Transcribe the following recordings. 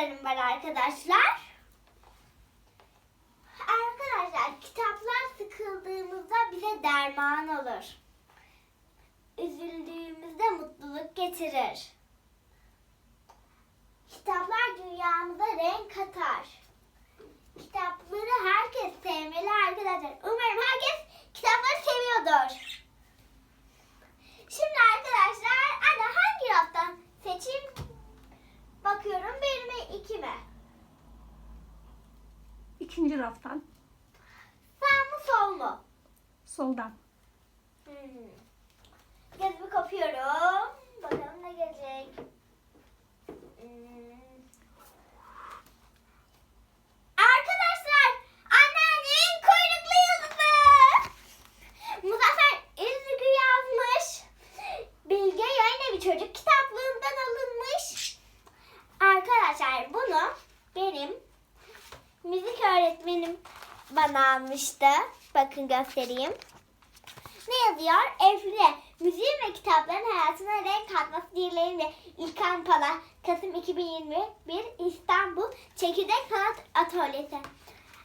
kitaplarım var arkadaşlar. Arkadaşlar kitaplar sıkıldığımızda bize derman olur. Üzüldüğümüzde mutluluk getirir. Kitaplar dünyamıza renk katar. Kitapları herkes sevmeli arkadaşlar. Umarım herkes kitapları seviyordur. Şimdi arkadaşlar anne hangi raftan seçeyim? Bakıyorum bir mi iki mi? İkinci raftan. Sağ mı sol mu? Soldan. Hmm. Gözümü kapıyorum. Bakalım ne gelecek. Hmm. Almıştı. Bakın göstereyim. Ne yazıyor? Evre, müziğin ve kitapların hayatına renk katması dileğiyle İlkan Pala, Kasım 2021 İstanbul Çekirdek Sanat Atölyesi.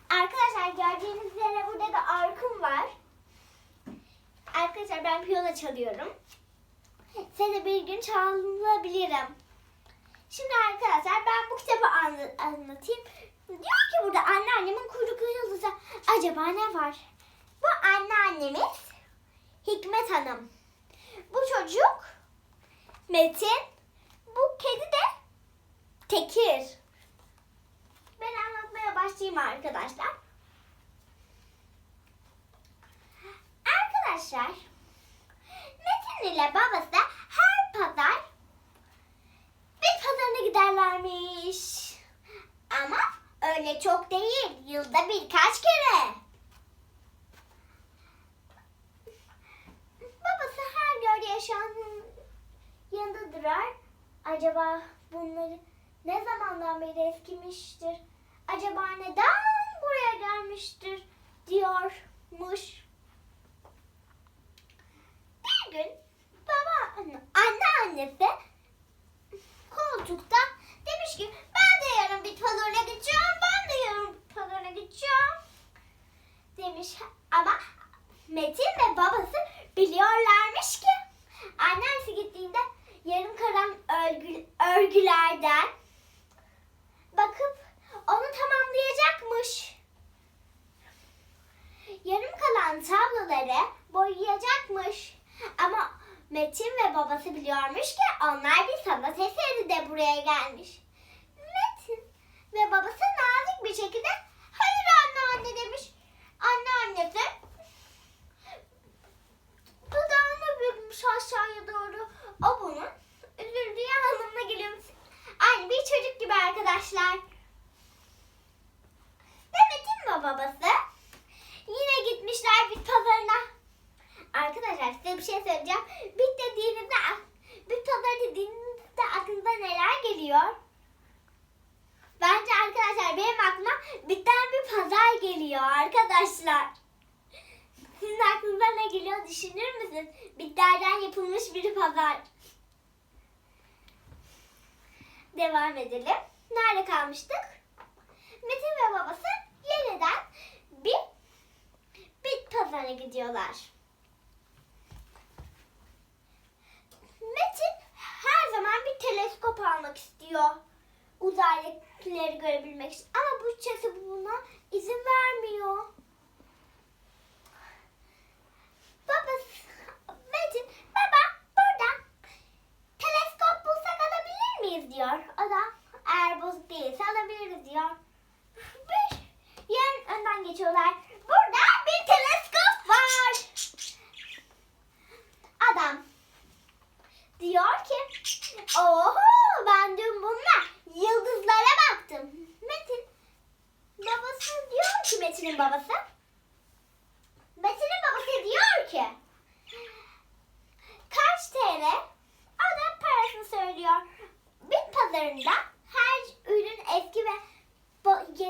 Arkadaşlar gördüğünüz üzere burada da arkım var. Arkadaşlar ben piyano çalıyorum. Size bir gün çalabilirim. Şimdi arkadaşlar ben bu kitabı anla- anlatayım. Diyor ki burada anneannemin kuyruklu yıldızı. Acaba ne var? Bu anneannemiz Hikmet Hanım. Bu çocuk Metin. Bu kedi de Tekir. Ben anlatmaya başlayayım arkadaşlar. Arkadaşlar Metin ile babası her pazar bir pazarına giderlermiş. Ama öyle çok değil. Yılda birkaç kere. Babası her gördüğü yaşanın yanında durar. Acaba bunları ne zamandan beri eskimiştir? Acaba neden buraya gelmiştir diyormuş. Bir gün baba anneannesi koltukta demiş ki ben de yarın bir pazara gideceğim. Ben de yarın bir pazara gideceğim. Demiş ama Metin ve babası biliyorlarmış ki annesi gittiğinde yarım kalan örgü, örgülerden bakıp onu tamamlayacakmış. Yarım kalan tabloları boyayacakmış. Ama Metin ve babası biliyormuş ki onlar bir sanat eseri de buraya gelmiş. Metin ve babası nazik bir şekilde hayır anneanne demiş. Anneannesi dudağını arkadaşlar. Ve Metin ve babası yine gitmişler bir pazarına. Arkadaşlar size bir şey söyleyeceğim. Bit dediğinizde, bit pazarı dediğinizde aklınıza neler geliyor? Bence arkadaşlar benim aklıma bitten bir pazar geliyor arkadaşlar. Sizin aklınıza ne geliyor düşünür müsünüz? Bitlerden yapılmış bir pazar. Devam edelim. Nerede kalmıştık? Metin ve babası yeniden bir bit pazarına gidiyorlar. Metin her zaman bir teleskop almak istiyor. Uzaydakileri görebilmek için. Ama bütçesi buna izin vermiyor. Babası, Metin, baba buradan teleskop bulsak alabilir miyiz diyor. O da bozuk değilse alabiliriz diyor. Bir yarın önden geçiyorlar. Burada bir teleskop var. Adam diyor ki oho ben dün bununla yıldızlara baktım. Metin babası diyor ki Metin'in babası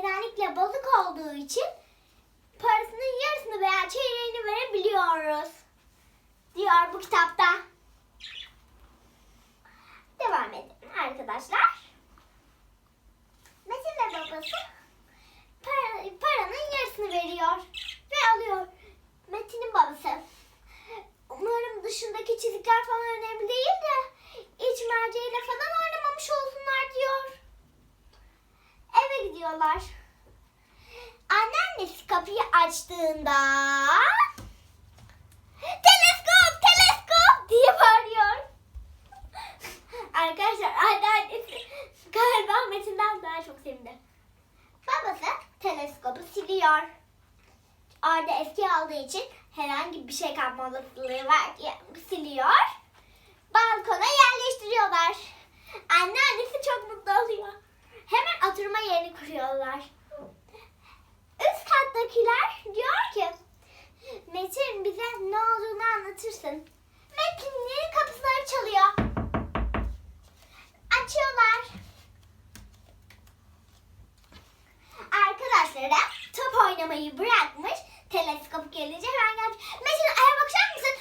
genellikle bozuk olduğu için parasının yarısını veya çeyreğini verebiliyoruz. Diyor bu kitapta. Devam edin arkadaşlar. Metin ve babası paranın yarısını veriyor ve alıyor. Açtığında teleskop teleskop diye bağırıyor. Arkadaşlar anneannesi galiba Metin'den daha çok sevindi. Babası teleskopu siliyor. Orada eski olduğu için herhangi bir şey kalma olasılığı var diye siliyor. Açıyorlar. Arkadaşlara top oynamayı bırakmış. Teleskop gelince hemen gelmiş. Metin aya bakacak mısın?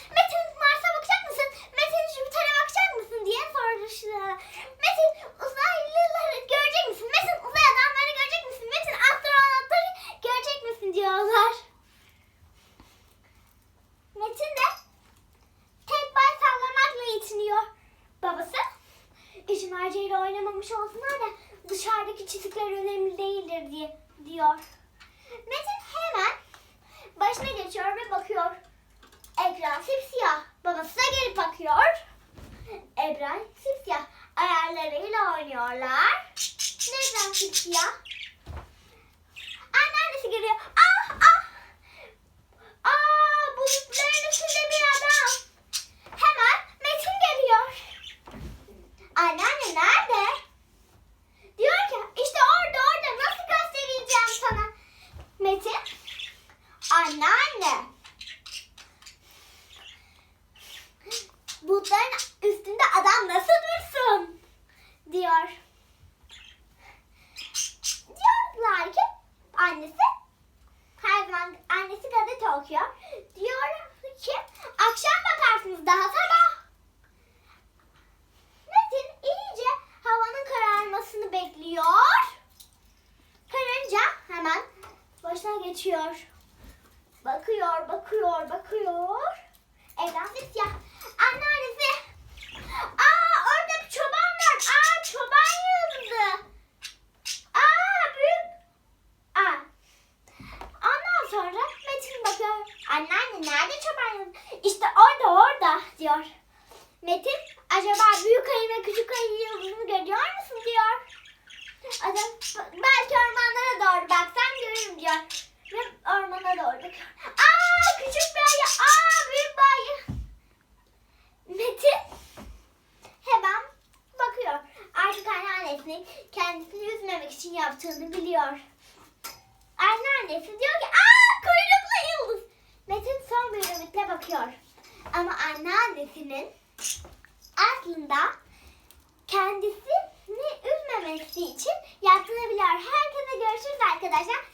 Diye diyor. Metin hemen başına geçiyor ve bakıyor. Ekran sipsiyah. Babası gelip bakıyor. Ekran sipsiyah. Ayarlarıyla oynuyorlar. Ekran sipsiyah. Anneannesi geliyor. Ah ah. Aa bulutların üstünde bir adam. Hemen Metin geliyor. Anneanne nerede? Diyor ki işte orada orada nasıl göstereceğim sana? Metin. Anneanne. Bulutların üstünde adam nasıl dursun? Diyor. Diyorlar ki annesi her zaman annesi gazete okuyor. Diyor ki akşam bakarsınız daha sabah. Metin iyice havanın kararmasını bekliyor. Karınca hemen başına geçiyor. Bakıyor, bakıyor, bakıyor. Evden siyah. Anneannesi. Aa orada bir çoban var. Aa çoban yıldızı. Aa büyük. Aa. Ondan sonra Metin bakıyor. Anneanne nerede çoban yıldızı? İşte orada orada diyor. Metin acaba büyük ayı ve küçük ayı yıldızını görüyor musun diyor. Adam belki ormanlara doğru baksam görürüm diyor. Ve ormana doğru bakıyor. Aa küçük bir ayı, aa büyük bir ayı. Metin hemen bakıyor. Artık anneannesinin kendisini üzmemek için yaptığını biliyor. Anneannesi diyor ki aa kuyruklu yıldız. Metin son bir ümitle bakıyor. Ama anneannesinin aslında kendisini üzmemesi için yaptığını biliyor. Herkese görüşürüz arkadaşlar.